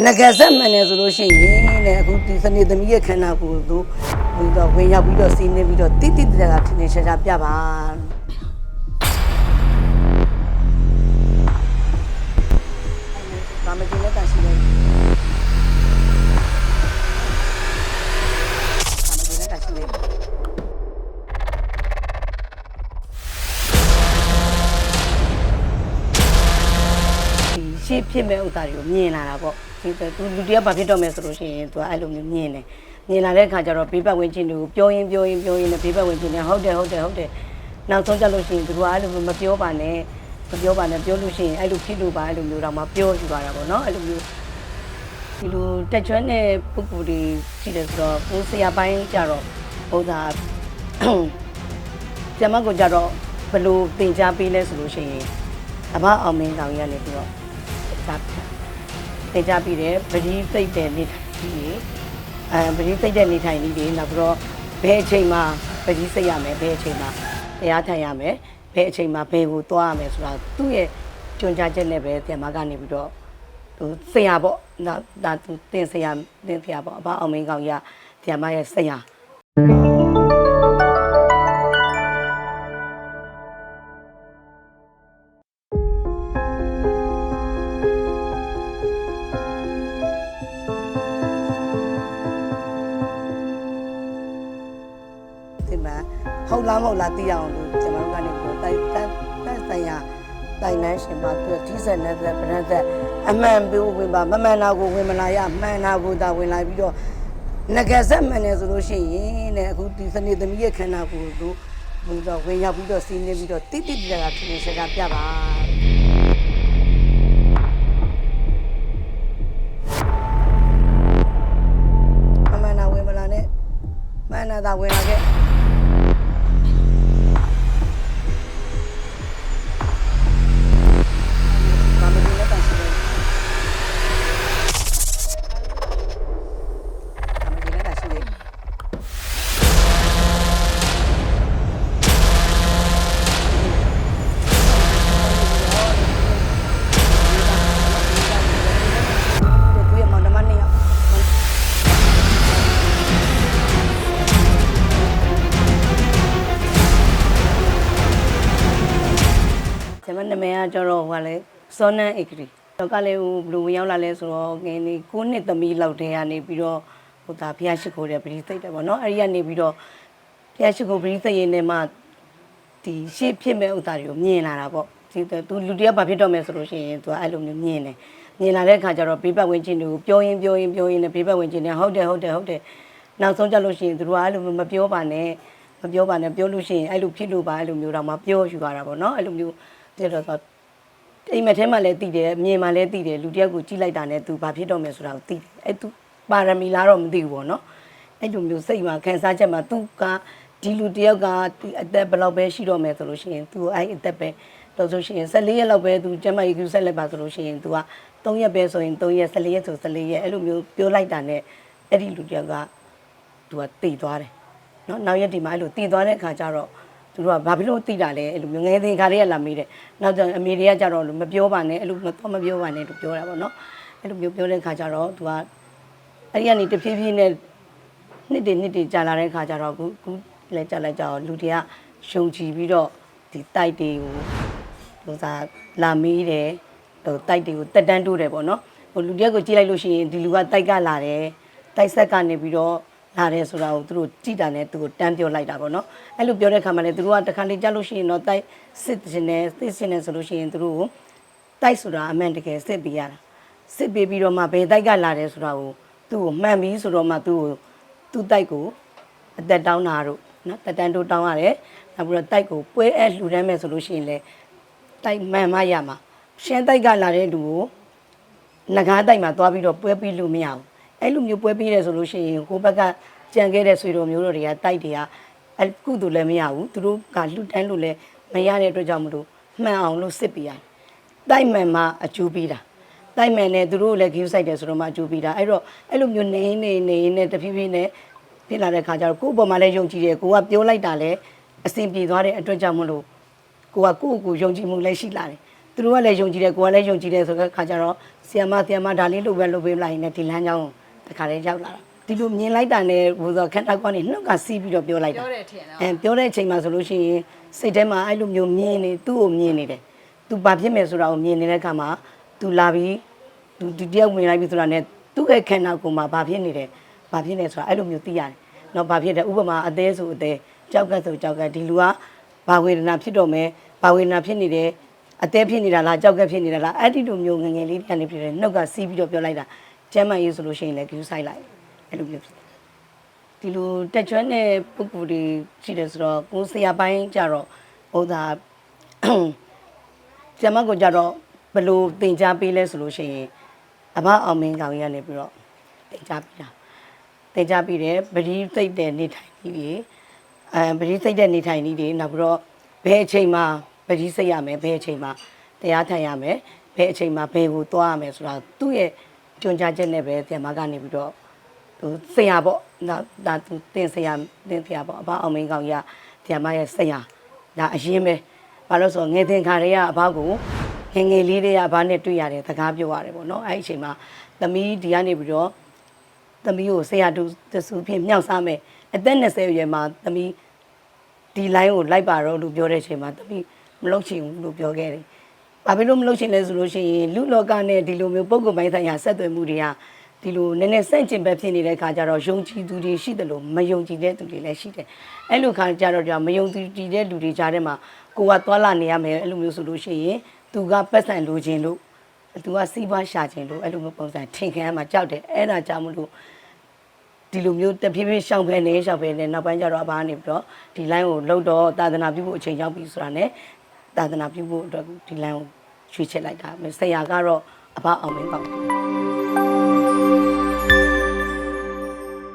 ငကဆက်မှန်တယ်ဆိုလို့ရှိရင်တဲ့အခုဒီစနေသမီးရဲ့ခန္ဓာကိုယ်ကိုပြီးတော့ဝင်ရောက်ပြီးတော့စီးနေပြီးတော့တိတိတက်ကထင်ထင်ရှားရှားပြပါဘာမကျင်တဲ့ ရှေ့ဖြစ်မဲ့ဥစ္စာတွေကိုမြင်လာတာပေါ့ဒီသူလူတယောက်ဘာဖြစ်တော့မယ်ဆိုလို့ရှိရင်သူကအဲ့လိုမျိုးမြင်တယ်မြင်လာတဲ့အခါကျတော့ဘေးပတ်ဝန်းကျင်တွေကိုပြောရင်ပြောရင်ပြောရင်လည်းဘေးပတ်ဝန်းကျင်တွေဟုတ်တယ်ဟုတ်တယ်ဟုတ်တယ်နောက်ဆုံးကြလို့ရှိရင်သူကအဲ့လိုမျိုးမပြောပါနဲ့မပြောပါနဲ့ပြောလို့ရှိရင်အဲ့လိုဖြစ်လို့ပါအဲ့လိုမျိုးတော့မှပြောယူသွားတာပေါ့နော်အဲ့လိုမျိုးဒီလိုတက်ကျွမ်းတဲ့ပုဂ္ဂိုလ်တွေရှိတယ်ဆိုတော့ကိုယ်ဆရာပိုင်းကြတော့ဟိုသာကျမကိုကြတော့ဘယ်လိုသင်ကြားပေးလဲဆိုလို့ရှိရင်အမအောင်မင်းကောင်ကြီးကနေပြီးတော့ သာသင်ကြားပြီးတယ်ပတိသိမ့်တဲ့နေထိုင်ကြီးအဲပတိသိမ့်တဲ့နေထိုင်ကြီးတွေနောက်ပြီးတော့ဘယ်အချိန်မှာပတိစိတ်ရမယ်ဘယ်အချိန်မှာတရားထိုင်ရမယ်ဘယ်အချိန်မှာဘယ်ကိုသွားရမယ်ဆိုတာသူ့ရဲ့ကြွန်ကြားချက်နဲ့ပဲပြန်မကနေပြီးတော့သူဆရာပေါ့ဒါဒါသူသင်ဆရာသင်ဆရာပေါ့အဘအောင်မင်းကောင်ကြီးကပြန်မရဲ့ဆရာဒီ ဟုတ်လားမဟုတ်လားသိရအောင်လို့ကျွန်တော်တို့ကနေပြီးတော့တိုက်တက်တက်ဆိုင်ရာတိုင်နန်းရှင်မှာသူဒီဇက်နဲ့သက်ဗရန်သက်အမှန်ပြောဝင်ပါမမှန်တာကိုဝင်မလာရမှန်တာကိုသာဝင်လာပြီးတော့ငကဆက်မှန်တယ်ဆိုလို့ရှိရင်တဲ့အခုဒီစနေသမီးရဲ့ခန္ဓာကိုယ်ကိုပြီးတော့ဝင်ရောက်ပြီးတော့စီးနေပြီးတော့တိတိတက်ကထင်ထင်ရှားရှားပြပါမမှန်တာဝင်မလာနဲ့မှန်တာသာဝင်လာခဲ့ န်မနာမည်ကကျတော့ဟိုကလေစောနန်းဧကရီတော့ကလည်းဟိုဘလူးဝင်ရောက်လာလဲဆိုတော့ငင်းနေ9နှစ်သမီးလောက်တည်းကနေပြီးတော့ဟိုဒါဖျားရှိခိုးတယ်ပရိသိတ်တယ်ပေါ့နော်အဲ့ဒီကနေပြီးတော့ဖျားရှိခိုးပရိသိတ်ရင်နဲ့မှဒီရှေ့ဖြစ်မဲ့ဥစ္စာတွေကိုမြင်လာတာပေါ့ဒီသူလူတယောက်ဘာဖြစ်တော့မယ်ဆိုလို့ရှိရင်သူကအဲ့လိုမျိုးမြင်တယ်မြင်လာတဲ့အခါကျတော့ဘေးပတ်ဝန်းကျင်တွေကိုပြောရင်ပြောရင်ပြောရင်လည်းဘေးပတ်ဝန်းကျင်တွေဟုတ်တယ်ဟုတ်တယ်ဟုတ်တယ်နောက်ဆုံးကြလို့ရှိရင်သူတို့ကအဲ့လိုမျိုးမပြောပါနဲ့မပြောပါနဲ့ပြောလို့ရှိရင်အဲ့လိုဖြစ်လို့ပါအဲ့လိုမျိုးတော့မှပြောယူရတာပေါ့နော်အဲ့လိုမျိုး တဲ့တော့ အိမ်မက်ထဲမှာလည်းတည်တယ်မြင်မှာလည်းတည်တယ်လူတစ်ယောက်ကိုကြည့်လိုက်တာနဲ့ तू ဘာဖြစ်တော့မယ်ဆိုတာကိုတည်တယ်အဲ့ तू ပါရမီလားတော့မသိဘူးပေါ့နော်အဲ့လိုမျိုးစိတ်မှာခံစားချက်မှာ तू ကဒီလူတစ်ယောက်ကဒီအသက်ဘယ်လောက်ပဲရှိတော့မယ်ဆိုလို့ရှိရင် तू အဲ့အသက်ပဲတော့ဆိုရှင်14ရက်လောက်ပဲ तू ကျမကြီးကူဆက်လက်ပါဆိုလို့ရှိရင် तू က3ရက်ပဲဆိုရင်3ရက်14ရက်ဆို14ရက်အဲ့လိုမျိုးပြောလိုက်တာနဲ့အဲ့ဒီလူတစ်ယောက်က तू ကတည်သွားတယ်နော်နောက်ရက်ဒီမှာအဲ့လိုတည်သွားတဲ့အခါကျတော့ သူတို့ကဘာဖြစ်လို့တိတာလဲအဲ့လိုမျိုးငယ်သင်ခါလေးကလာမေးတယ်နောက်ကျအမေတွေကကြတော့လို့မပြောပါနဲ့အဲ့လိုမတော့မပြောပါနဲ့လို့ပြောတာပေါ့နော်အဲ့လိုမျိုးပြောတဲ့ခါကျတော့သူကအဲ့ဒီကနေတဖြည်းဖြည်းနဲ့နှစ်တည်းနှစ်တည်းကြာလာတဲ့ခါကျတော့ခုခုလဲကြာလိုက်ကြတော့လူတွေကရှုံချီပြီးတော့ဒီတိုက်တွေကိုဟိုစားလာမေးတယ်ဟိုတိုက်တွေကိုတက်တန်းတိုးတယ်ပေါ့နော်ဟိုလူတယောက်ကိုကြည့်လိုက်လို့ရှိရင်ဒီလူကတိုက်ကလာတယ်တိုက်ဆက်ကနေပြီးတော့ လာတယ်ဆိုတာကိုသူတို့ကြည်တာနဲ့သူကိုတန်းပြောလိုက်တာပေါ့နော်အဲ့လိုပြောတဲ့ခါမှာလည်းသူတို့ကတခါလေကြားလို့ရှိရင်တော့တိုက်စစ်ရှင်နေစစ်ရှင်နေဆိုလို့ရှိရင်သူတို့ကိုတိုက်ဆိုတာအမှန်တကယ်စစ်ပေးရတာစစ်ပေးပြီးတော့မှဘယ်တိုက်ကလာတယ်ဆိုတာကိုသူ့ကိုမှန်ပြီးဆိုတော့မှသူ့ကိုသူ့တိုက်ကိုအသက်တောင်းတာတို့နော်တက်တန်းတို့တောင်းရတယ်နောက်ပြီးတော့တိုက်ကိုပွဲအဲလှူဒန်းမယ်ဆိုလို့ရှိရင်လည်းတိုက်မှန်မှရမှာရှင်းတိုက်ကလာတဲ့လူကိုငကားတိုက်မှာသွားပြီးတော့ပွဲပြီးလို့မရဘူး အဲ့လိုမျိုးပွဲပြီးတယ်ဆိုလို့ရှိရင်ကိုယ့်ဘက်ကကြံခဲ့တဲ့ဆွေတော်မျိုးတို့တွေကတိုက်တွေကအဲ့ကုသိုလ်လည်းမရဘူးသူတို့ကလှူတန်းလို့လည်းမရတဲ့အတွက်ကြောင့်မလို့မှန်အောင်လို့စစ်ပေးရတယ်တိုက်မှန်မှာအကျိုးပေးတာတိုက်မှန်နဲ့သူတို့လည်း view site တယ်ဆိုတော့မှအကျိုးပေးတာအဲ့တော့အဲ့လိုမျိုးနေနေနေနေတဖြည်းဖြည်းနဲ့ဖြစ်လာတဲ့ခါကျတော့ကိုယ့်ဘောမှာလည်းယုံကြည်တယ်ကိုကပြောလိုက်တာလည်းအဆင်ပြေသွားတဲ့အတွက်ကြောင့်မလို့ကိုကကိုယ့်ကိုယ်ယုံကြည်မှုလည်းရှိလာတယ်သူတို့ကလည်းယုံကြည်တယ်ကိုကလည်းယုံကြည်တယ်ဆိုတဲ့ခါကျတော့ဆီယမဆီယမဒါလေးလိုပဲလုပ်ပေးလိုက်ရင်လည်းဒီလမ်းကြောင်းတ ခါလေးရောက်လာတာဒီလိုမြင်လိုက်တာနဲ့ဟိုဆိုခက်တောက်ကနေနှုတ်ကစီးပြီးတော့ပြောလိုက်တာပြောတယ်ထင်တော့အဲပြောတဲ့အချိန်မှာဆိုလို့ရှိရင်စိတ်ထဲမှာအဲ့လိုမျိုးမြင်နေသူ့ကိုမြင်နေတယ်သူဘာဖြစ်မယ်ဆိုတာကိုမြင်နေတဲ့အခါမှာသူလာပြီးသူဒီတယောက်ဝင်လိုက်ပြီဆိုတာနဲ့သူ့ရဲ့ခန္ဓာကိုယ်မှာဘာဖြစ်နေတယ်ဘာဖြစ်နေဆိုတာအဲ့လိုမျိုးသိရတယ်နော်ဘာဖြစ်တယ်ဥပမာအသေးဆိုအသေးကြောက်ကက်ဆိုကြောက်ကက်ဒီလူကဘာဝေဒနာဖြစ်တော့မယ်ဘာဝေဒနာဖြစ်နေတယ်အသေးဖြစ်နေတာလားကြောက်ကက်ဖြစ်နေတာလားအဲ့ဒီလိုမျိုးငယ်ငယ်လေးတည်းကနေဖြစ်တယ်နှုတ်ကစီးပြီးတော့ပြောလိုက်တာ ကျမ်းမာရေးဆိုလို့ရှိရင်လည်းကြည့်ဆိုင်လိုက်အဲ့လိုမျိုးဖြစ်တယ်ဒီလိုတက်ကျွမ်းတဲ့ပုဂ္ဂိုလ်တွေရှိတယ်ဆိုတော့ကိုယ်ဆရာပိုင်းကြတော့ဘုရားကျမကိုကြတော့ဘယ်လိုသင်ကြားပေးလဲဆိုလို့ရှိရင်အဘအောင်မင်းကောင်ကြီးကနေပြီးတော့သင်ကြားပေးတာသင်ကြားပေးတယ်ပရိသိတ်တဲ့နေထိုင်နည်းတွေအဲပရိသိတ်တဲ့နေထိုင်နည်းတွေနောက်ပြီးတော့ဘယ်အချိန်မှာပရိစိတ်ရမယ်ဘယ်အချိန်မှာတရားထိုင်ရမယ်ဘယ်အချိန်မှာဘယ်ကိုသွားရမယ်ဆိုတာသူ့ရဲ့ ကြွန်ကြားချက်နဲ့ပဲဆရာမကနေပြီးတော့သူဆရာပေါ့ဒါဒါသူတင်ဆရာတင်ဆရာပေါ့အဘအောင်မင်းကောင်ကြီးကဆရာမရဲ့ဆရာဒါအရင်ပဲဘာလို့ဆိုငယ်တင်ခါတွေကအဘကိုငယ်ငယ်လေးတွေကအဘနဲ့တွေ့ရတယ်စကားပြောရတယ်ပေါ့နော်အဲ့ဒီအချိန်မှာသမီးဒီကနေပြီးတော့သမီးကိုဆရာတူတဆူဖြင့်မြောက်စားမယ်အသက်20အရွယ်မှာသမီးဒီ line ကိုလိုက်ပါတော့လို့ပြောတဲ့အချိန်မှာသမီးမလုပ်ချင်ဘူးလို့ပြောခဲ့တယ် ဘာဖြစ်လို့မလုပ်ချင်လဲဆိုလို့ရှိရင်လူလောကနဲ့ဒီလိုမျိုးပုံကုပိုင်းဆိုင်ရာဆက်သွယ်မှုတွေကဒီလိုနည်းနည်းဆန့်ကျင်ဘက်ဖြစ်နေတဲ့ခါကျတော့ယုံကြည်သူတွေရှိတယ်လို့မယုံကြည်တဲ့သူတွေလည်းရှိတယ်။အဲ့လိုခါကျတော့ကြာမယုံကြည်တဲ့လူတွေကြားထဲမှာကိုကသွာလာနေရမယ်အဲ့လိုမျိုးဆိုလို့ရှိရင်သူကပတ်စံလိုချင်လို့သူကစီးပွားရှာချင်လို့အဲ့လိုမျိုးပုံစံထင်ခံရမှာကြောက်တယ်အဲ့ဒါကြောင့်မလို့ဒီလိုမျိုးတဖြည်းဖြည်းရှောင်ဖယ်နေရှောင်ဖယ်နေနောက်ပိုင်းကျတော့အဘကနေပြီးတော့ဒီ line ကိုလှုပ်တော့သာသနာပြုဖို့အချိန်ရောက်ပြီဆိုတာနဲ့ သာသနာပြုဖို့အတွက်ဒီလမ်းကိုရွှေ့ချက်လိုက်တာဆရာကတော့အဘအောင်မင်းပေါ့